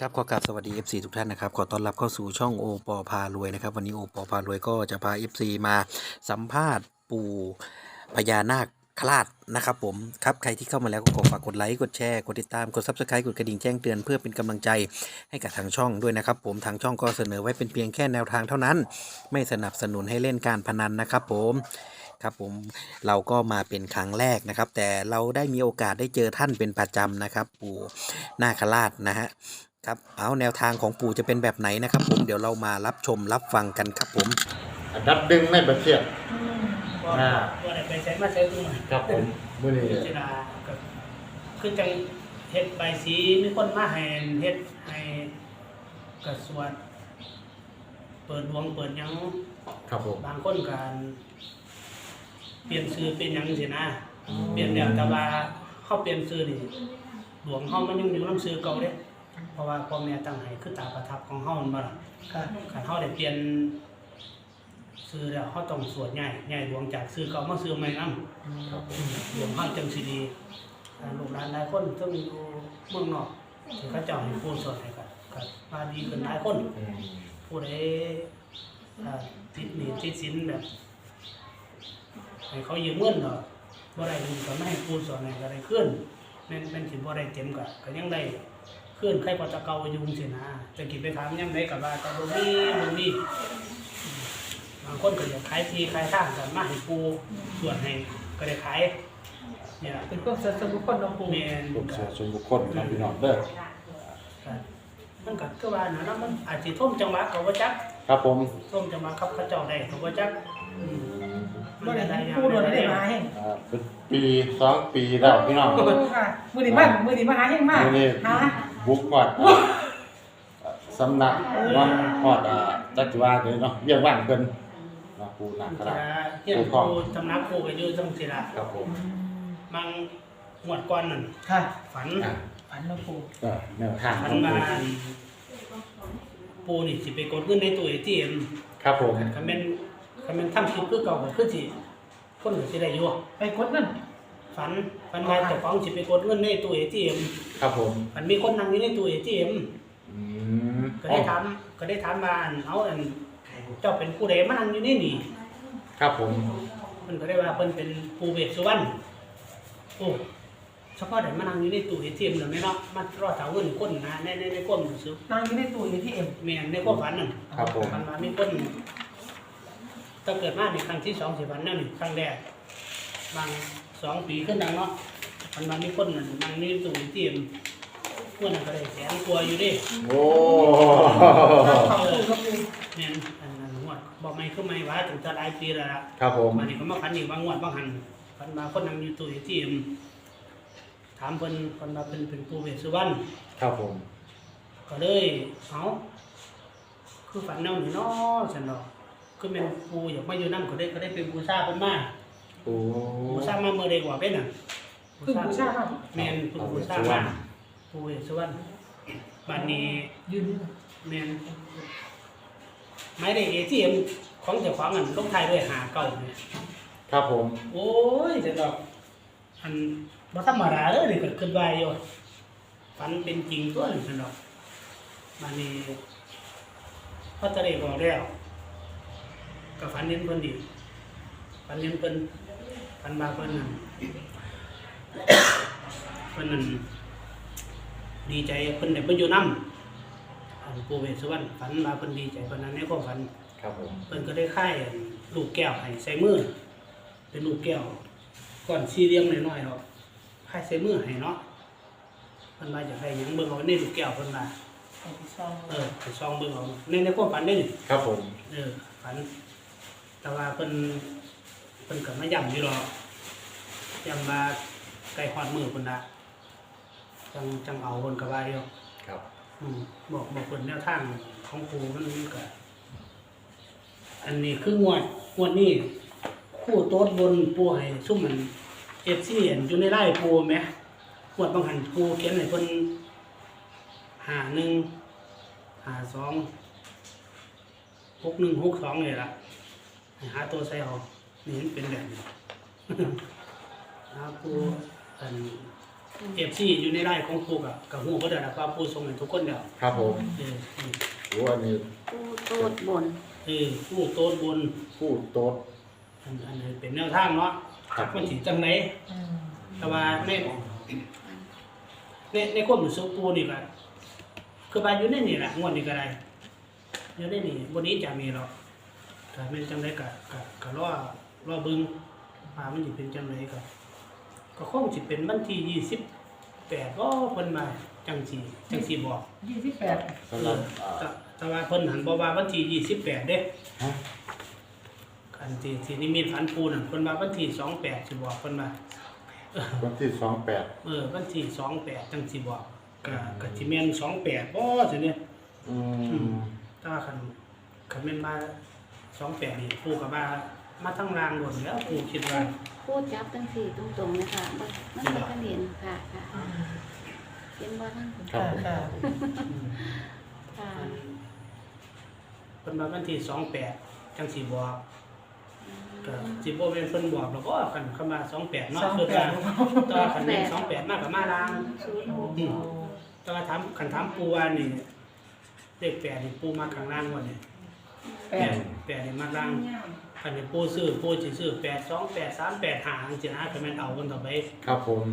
ครับขอกราบสวัสดี FC ทุกท่านนะครับขอต้อนรับเข้าสู่ช่องโอปอพารวยนะครับวันนี้โอปอพารวยก็จะพา FC มาสัมภาษณ์ปู่พญานาคคลาดนะครับผมครับใครที่เข้ามาแล้วก็ขอฝากกดไลค์กดแชร์กดติดตามกด Subscribe กดกระดิ่งแจ้งเตือนเพื่อเป็นกำลังใจให้กับทางช่องด้วยนะครับผมทางช่องก็เสนอไว้เป็นเพียงแค่แนวทางเท่านั้น ไม่สนับสนุนให้เล่นการพนันนะครับผมครับผมเราก็มาเป็นครั้งแรกนะครับ แต่เราได้มีโอกาสได้เจอท่านเป็นประจำนะครับ ปู่นาคราชนะฮะ ครับเอาแนวทางของปู่จะเป็นแบบไหนนะครับผมเดี๋ยวเรามารับชมรับฟังกันครับผมอันดับดึงในประเทศว่าอ่าว่าได้ไปใช้มาใช้ตรงไหนครับผมมื้อนี้พิจารณาก็คือจังเฮ็ดใบสีมีคนมาให้เฮ็ดให้กระสวดเปิดดวงเปิดหยังครับผมบางคนการเปลี่ยนชื่อเป็นหยังสินะ เปลี่ยนแล้วแต่ว่าเฮาเปลี่ยนชื่อนี่ดวงเฮามันยังอยู่นํชื่อเก่าเด้ เพราะว่าพ่อแม่ตั้งให้คือตาประทับของเฮามันบ่ล่ะค่ะคันเฮาได้เปลี่ยนชื่อแล้วเฮาต้องสวดใหญ่ใหญ่ดวงจากชื่อเก่ามาชื่อใหม่นำครับผมรวมห้างจังสีดีอ่าลูกหลานหลายคนซึ่งอยู่เมืองนอกที่เขาเจ้าให้ผู้สอนให้กันกับมาดีขึ้นหลายคน อืมผู้ใดอ่าติดหนี้ติดสินแบบให้เขายืมเงินเนาะบ่ได้เงินก็ไม่ให้ผู้สอนให้ก็ได้ขึ้นแม่นแม่นสิบ่ได้เต็มก็ก็ยังได้ ขึ้นใครก็จะเก่าอยู่จังซี่นะจะกินไปถามยังไดก็ว่าก็บ่มีบ่มีอืมบางคนก็อยากขายที่ขายทางกันมาให้ผู้ส่วนให้ก็ได้ขายเนี่ยเป็นพวกสัตว์สมุขคนน้องปูแม่นลูกก็เสือส่วนบุคคลนะพี่น้องเด้อก็มันก็คือว่านะมันอาจสิท่วมจังหวะก็บ่จักครับผมท่วมจังหวะครับเขาเจ้าได้ก็บ่จักอืมบ่ได้ปูโดนได้มาให้อ่าเป็นปีสองปีแล้วพี่น้อง ค่ะ มือดีมากมือดีมาหาแห้งมากมื้อนี้ หา บุกฮอดสำนักเนาะฮอดอ่าจักรวาลเลยเนาะเรียกว่างเพิ่นเนาะปูนาคจะราชเฮ็ดผู้ตำนักผู้ก็อยู่จังซี่ล่ะครับผมมังงวดก่อนนั่นค่ะฝันอ่าฝันน้องปูก็แนวทางฝัขนองมาปูปูนี่สิไปกดเงินในตู้ ATM ครับผม คันแม่นคันแม่นทำคลิปคือเก่าก็คือสิคนก็สิได้อยู่ไปกดเงิน ฝันฝันว่าเจ้าของสิไปกดเงินในตู้ ATM ครับผม มันมีคนนั่งอยู่ในตู้ ATM อืมก็ได้ถามก็ได้ถามว่าอันเอาอันเจ้าเป็นผู้ใดมานั่งอยู่นี่นี่ครับผมเพิ่นก็ได้ว่าเพิ่นเป็นผู้เวชสุวรรณโอ้เฉพาะได้มานั่งอยู่ในตู้ ATM แล้วแม่เนาะมารอถาเงินคนนะในในในความรู้สึกนั่งอยู่ในตู้เอทีเอ็มแม่นในความฝันนั่นครับผมมันมามีคนถ้าเกิดมาในครั้งที่สองสิฝันนั่นนี่ครั้งแรกบาง สองปีขึ้นดังเนาะมันมามีคนนั่นนั่งอยู่ในตู้ ATM เมื่อนั้นก็ได้แสนกว่าอยู่เดิโอ้ขอบคุณครับปูแม่นอันนั้นงวดบอกไม่คือไม่ว่าถึงจะหลายปีแล้วล่ะครับผม มันนี่ก็มาคันอีกบางงวดบางหันคันมาคนนั่งอยู่ตู้ที่มถามเพิ่นคนมาเพิ่นเป็นผู้เวชสุวรรณครับผม ก็เลยเอาคือฝันแนวนี้เนาะฉันดอกคือแม่นผู้อยากมาอยู่นำก็ได้ก็ได้เป็นบูชาเพิ่นมา โอ้บูชามาเมื่อใดกว่าเป็นน่ะเพึ่งบูชาค่ะแม่นเพิ่นบูชามาผู้เวชสุวรรณบัดนี้ยืนแม่นหมายเลข ATM ของเจ้าของอันลงท้ายด้วยหาเก้าเนี่ยครับผม โอ้ยจะดอกอันบ่ธรรมดาเลยนี่ก็ขึ้นไว้อยู่ฝันเป็นจริงตัวนี่ซั่นดอกมันนี่พอจะได้บอกแล้วก็ฝันเห็นเพิ่นอีกฝันเห็นเพิ่น ฝันมาเพิ่นนั่นเพิ่นนั่นดีใจเพิ่นได้เพิ่นอยู่นำอันปู่เวสสุวรรณฝันมาเพิ่นดีใจเพิ่นนั้นในความฝัน ครับผมเพิ่นก็ได้ค่ายลูกแก้วให้ใส่มือเป็นลูกแก้วก้อนสี่เหลี่ยมน้อยๆเนาะค่ายใส่มือให้เนาะเพิ่นมาจากได้หยังเบิ่งเอาในลูกแก้วเพิ่นมาเอาไปซ่องเออไปซองเบิ่งเอาในในความฝันได้นี่ครับผม เออฝัน แต่ว่าเพิ่นเพิ่นก็มาย้ำอยู่หรอกย้ำว่าใกล้ฮอดมือเพิ่นละจังจังเอาเพิ่นก็ว่าอยู่ครับ อืมบอกบอกคนแนวทางของครูมันก็อันนี้คืองวดงวดนี้คู่โต๊ดบนปูให้ซุ่มมันเอฟซีเห็นอยู่ในไร่ปูไหมงวดบางหันปูเขียนให้เพิ่นหาหนึ่งหาสองหกหนึ่งหกสองเลยล่ะให้หาตัวใส่เอา นี่มันเป็นแบบนี้หาปูอันเอฟซีอยู่ในไร่ของปูกับกับหูก็ได้รับว่าปูส่งให้ทุกคนเดียวครับผมเออเออโอ้อันนี้ปูโตดบนเออปูโต้นบนพูดโต๊ดอันอันนี้เป็นแนวทางเนาะครับมันสิจังไหนอืมแต่ว่าในในในความรู้สึกปูนี่ก็คือว่าอยู่ในนี่แหละงวดนี้ก็ได้อยู่ในนี่บ่นี้จะมีหรอกถ้าแม่นจังไดก็ก็ก็รอ รอเบิ่งว่ามันสิเป็นจังไดก็ก็คงสิเป็นวันที่28ก็เพิ่นมาจังสิจังสิบอกยี่สิบแปดสำหรับอ่า แต่แต่ว่าเพิ่นหันบอกว่าวันที่28เด้ฮะ อันที่ที่นิมิตฝันปูนั่นเพิ่นว่าวันที่28สิบอกเพิ่นว่าวันที่สองแปดเออวันที่28จังสิบอกก็ก็สิแม่น28บ่สิเนี่ย อืม ถ้าคันคันแม่นมา28นี่ปูก็ว่า มาทั้งรางโดนแล้วปูคิดว่าพูดจับตั้งสี่ตรงๆนะคะบ่มันบ่ทันเห็นค่ะค่ะเห็นบ่ทั้งครับค่ะผมค่ะอืมค่ะเพิ่นว่าวันที่28จังสิบอกก็สิบ่แม่นเพิ่นบอกแล้วก็คันคำว่า28เนาะสองคือแปว่าดแต่ว่าคันแม่น28มากกับมารางศูนย์หกอืมแต่ว่าถามคันถามปูว่านี่เลขแปดนี่ปูมาข้างล่างว่านี่แปดแปดนี่มาล่าง คันนี่ปูซื้อปูสิซื้อแปดสองแปดสามแปดห้าจังซี่นะก็แม่นเอาคนต่อไปครับผม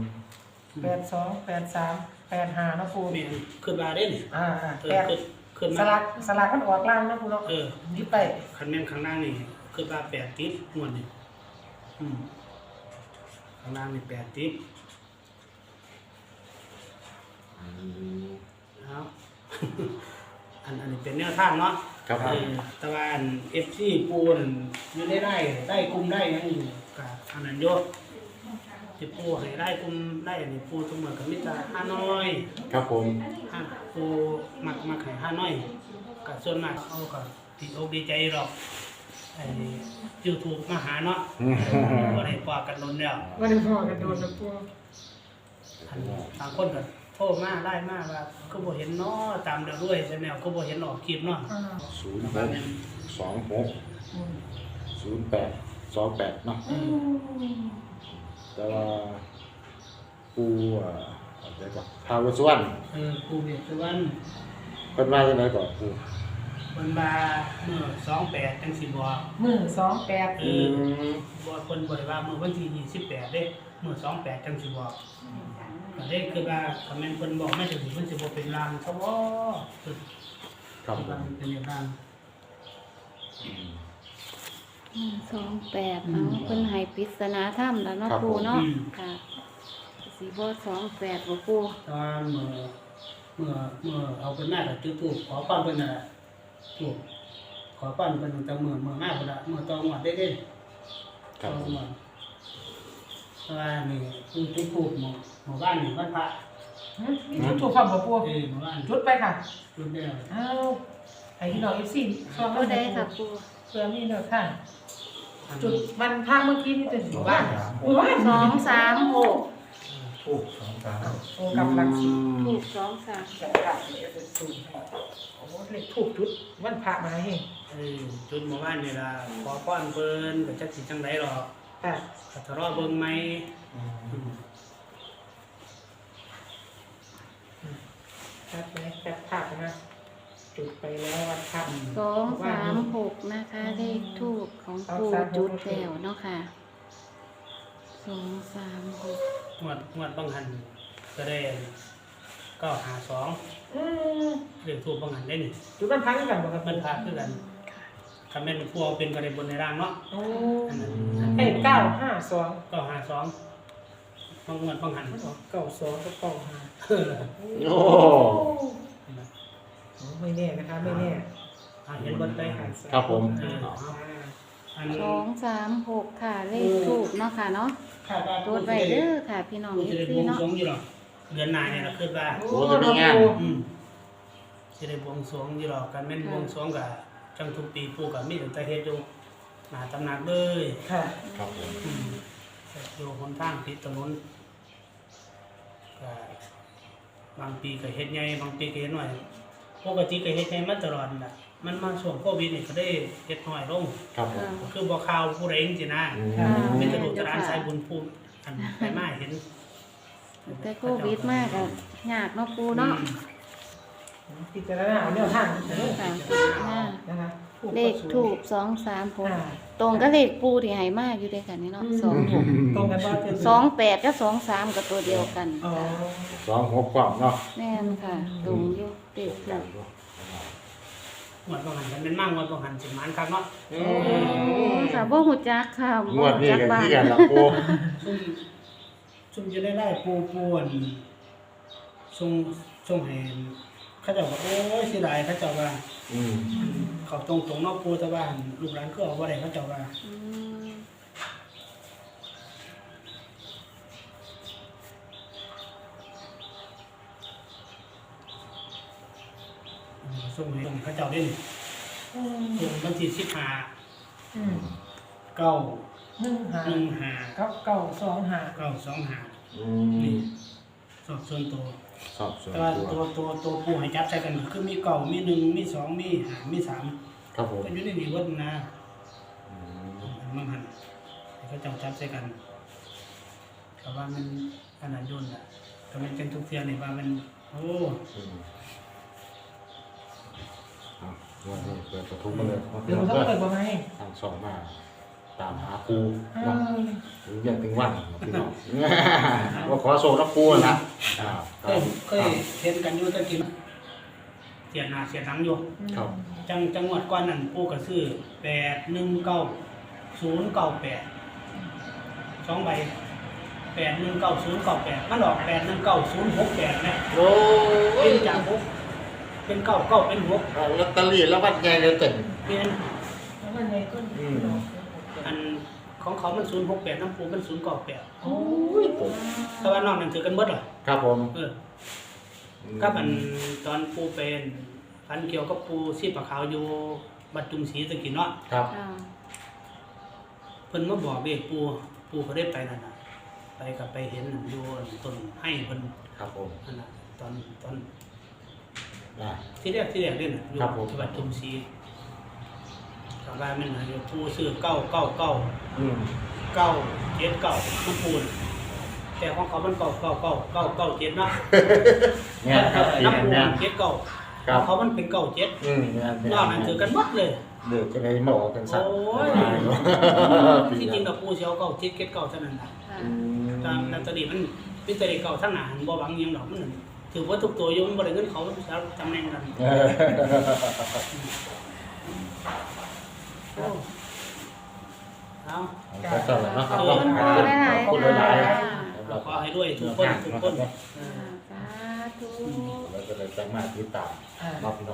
แปดสองแปดสามแปดห้านะปูแม่นขึ้นมาได้นี่อ่าอ่าเอแปอดขึ้นขึ้นสมาลักสลักมันออกล่างนะปูเนาะเออนี่ไปคันแม่นข้างล่างนี่ขึ้นมาแปดติดงวดนี่อืมข้างล่างนี่แปดติดเอา อันอันนี้เป็นแนวทางเนาะครับผเอมอแตะวันเอฟซีปูนอยู่ได้ได้ได้กลุ่มได้ยังอยู่กับอันนั้นโยที่ปูให้ได้กลุ่มได้อันนี้ปูทุกเมื่อกับมิตรห้าน้อยครับผม ห้าปูมักมักให้ห้าน้อยกับส่วนมากเอากับดีอกดีใจหรอกไอ้ยูทูบมาหาเนาะก็ได้ปอกันลนแล้ววันนี้พ่อกันโดนนะปู อันบางคนก็โทรมาได้มากว่าก็บ่เห็นเนาะตามเดือด้วยแนวก็บ่เห็นออกคลิปเนาะอ่าศูนย์หกสองหกอืมศูนย์แปดสองแปดเนาะอืมแต่ว่าปูอ่าเดี๋ยวก่อนทาวเวสวรรณเออปูเบียดวันเป็นว่าจะไหนก่อนปูคนมาเมื่อสองแปดจังสิบอกมือสองแปดเออบอกคนบ่อยว่าเมื่อวันที่ยี่สิบแปดเด้เมื่อสองแปดจังสิบอ กก็ได้คือว่าคอมเมนต์คนบอกไม่ถึงมันสิบอกเป็นลางเขาว่าคือครับผลามงเป็นอย่างนั้นหนึ่งสองแปดเอาเพิ่นให้ปริศนาธรรมแล้วเนาะปูเนาะค่ะสีบ่สองแปดบ่ปูตอนเมื่อเมื่อเมื่อเอาเป็นหน้ากับจุดทูบขอป้อนเป็นน่ะถูกขอป้อนเป็นตั้งแต่เมื่อเมื่อหน้าคนละเมื่อตอนหมดได้เด้ครับตผอนมห มดว่านี่คือจุดทูบหมู่หมู่บ้านนี่บ้านพระหืมจุดถูกความบ่ปูเออหมู่บ้านจุดไปค่ะ จุดเดียวอ้าวไอ้ที่น้องเอฟซีช่วงตัวใดค่ะปูเพื่อมีแนวทางจุดวันพระเมื่อกี้นี่จะอยู่บ้านโอ้ยสองสามหกโอ้กำลังสิ ถูกสองสามจะกลับเลยจะสูงให้โอ้เลขถูกจุดวันพระมาให้เออจุดหมู่บ้านนี่ล่ะขอป้อนเพิ่นก็จักสิจังไดหรอก ค่ะก็ทะเลาะเบิ่งไหมอืมชัดไหมชัดภาพนะจุดไปแล้ววันพระสองสามหกนะคะ เลขทูบของปูจุดแล้วเนาะค่ะสองสามหกงวดงวดบางหันก็ได้ก็หาสองอืมเรื่องทูบบางหันได้นี่จุดวันพระด้วยกันบ่ครับมันพาคือกัน คำแม่นพวกเป็นกระเด็นบนในร่างเนาะโอ้อันนั้นให้เก้าห้าสองก็หาสองบางงวดบางหันเก้าสองก็เก้าห้าเออโอ้ไม่แน่นะคะ ไม่แน่อ่าเห็นบนไปหันครับผมเออเอาอันสองสามหกค่ะเลขทูบเนาะค่ะเนาะคาดว่าตรวจไว้เด้อค่ะ พี่น้องผู้เอจะได้ซีบวงเนาะ สรวงอยู่หรอกเดือนหน้าเนี่ยเราคิดว่าโหจะมีงาน อืมจะได้บวงสรวงอยู่หรอกกันแม่นบวงสรวงกับ จังทุกปีปู่กับมีแต่เฮ็ดอยู่หน้าตำหนักเลยค่ะ ครับผมอืมอยู่หนทางติดถนนก็บางปีก็เฮ็ดใหญ่บางปีก็เฮ็ดน้อยปกติก็เฮ็ดใหญ่มาตลอดน่ะมันมาช่วงโควิดนี่ก็ได้เฮ็ดน้อยลงครับผมค่ะคือบ่ข่าวผู้ใดจังซี่นะอืมค่ะมีแต่ลูกแต่หลานสายบุญผู้อันไปมาเห็นแต่โควิดมากอะยากเนาะปูเนาะ พิจารณาเอาแนวทางเด้อค่ะอ่านะคะเลขถูกสองสามหกอ่า ตรงกับเลขปูที่ใหายมากอยู่ด้วยกันนี่เนาะสองหกตรงกันว่าเป็นสองแปดกับสองสามกับตัวเดียวกันอ๋อสองหกความเนาะแม่นค่ะ ตรงอยู่เลขถูกหมดบ่หันกันเป็นมากหมดบ่หันสิมันครับเนาะอืโอ้มค่ะบ่ฮู้จักค่ะงบ่วดฮู้นี้จักกันบ้านที่กันละปู ซุ่มซุ่มจะได้ไล่ปูปูอันส่งส่งให้ เขาเจ้าว่าโอ้ยเสิได้เขาเจ้าว่า อืมเขาตรงตรงๆเนอกปูแต่ว่าลูกหลานก็เอาบ่ได้เขาเจ้าว่า อืมส่งให้เขาเจ้าเล่นอืมส่งวันที่สิบห้าอืมเก้าหนึ่งหาหนึ่งห้าเก้าเก้าสองหาเก้าสองห้าอืนี่มสอบส่วนตัว สอบส่วนแต่ว่าตัวตัวตัวตัวปูให้จับใส่กันคือมีเก้ามีหนึ่งมีสองมีห้ามีสามครับผมก็อยู่ในนี้เบิดนะอืมมันหันให้เขาเจ้าจับใส่กันแต่ว่ามันขนาดยุ่นอะก็มันเป็นทุกเทียนี่ว่ามันโอ้อืมเอางวดนี้เปิดประตูมาเลยมาเดี๋เพื่ยอวนเราต้องเพื่อนเปิดบ่ไหมทางสองมา ตามหาครูเอเนาะอหรือยังถึงวันพี่น้องว่าขอโซ่นักปูนะอ่าเคยเคยเห็นกันอยู่ตะกี้เสียหน้าเสียหลังอยู่ ครับ จังจังหวัดก่อนนั้นปูก็ซื้อแปดหนึ่งเก้าศูนย์เก้าแปดสองใบแปดหนึ่งเก้าศูนย์เก้าแปดมันออกแปดหนึ่งเก้าศูนย์หกแปดนะโอ้เป็นจากหกเป็นเก้าเก้าเป็นหกเอาลอตเตอรี่แล้ววัดไงเลยเต็มเป็นแล้วมันในต้นอืม อันของเขามันศูนย์หกแปดน้ำปูมันศูนย์เก้าแปดโอ้ยผมแต่ว่านอกนั้นถือกันเบิดเหรอครับผมเออก็อันตอนปูเป็นพันเกี่ยวกับปูซีปะขาวอยู่บัดจุมศรีตะกี้เนาะครับค่ะเพิ่นมาบอกเด็กปูปูเขาได้ไปนั่นน่ะไปกับไปเห็นนั่นอยู่ต้นให้เพิ่นครับผมนั่นน่ะตอนตอนอ่าที่แรกที่แรกเล่นน่ะอยู่ครับผมที่วัดจุมศ รีชาวบ้านมันน่ะอยู่ปูซื้อเก้าเก้าเก้าอืมเก้าเจ็ดเก้ามันปูนแต่ของเขามันเก้าเก้าเก้าเก้าเก้าเจ็ดเนาะเนี่ยครับปีน้ำปูนี้เจ็ดเก้าครับของเขามันเป็นเก้าเจ็ดอืมเนี่ยเนี่ยนอกนั้นถือกันหมดเลย เดือดจะได้มาออกกันสักโอ้ยปีที่จริงนี้กับปูเชียวเก้าเจ็ดเจ็ดเก้าเท่านั้นน่ะค่ะอืมตามนัตติมันพิจารณาเก่าทั้งหนาบ่หวังหยังดอกมันถือว่าทุกตัวอยมันบ่ได้เงินเขาแล้วตำแหน่งกัน เออโอ้ เอาเอาก็แล้วนะครับขอบคุณปูหลายๆขอบคุณหลายค่ะๆสำหรับขอให้ด้วยทุกคนทุกคน สาธุ แล้วก็เลยจะมาติดตามอ่ารอบพี่น้อง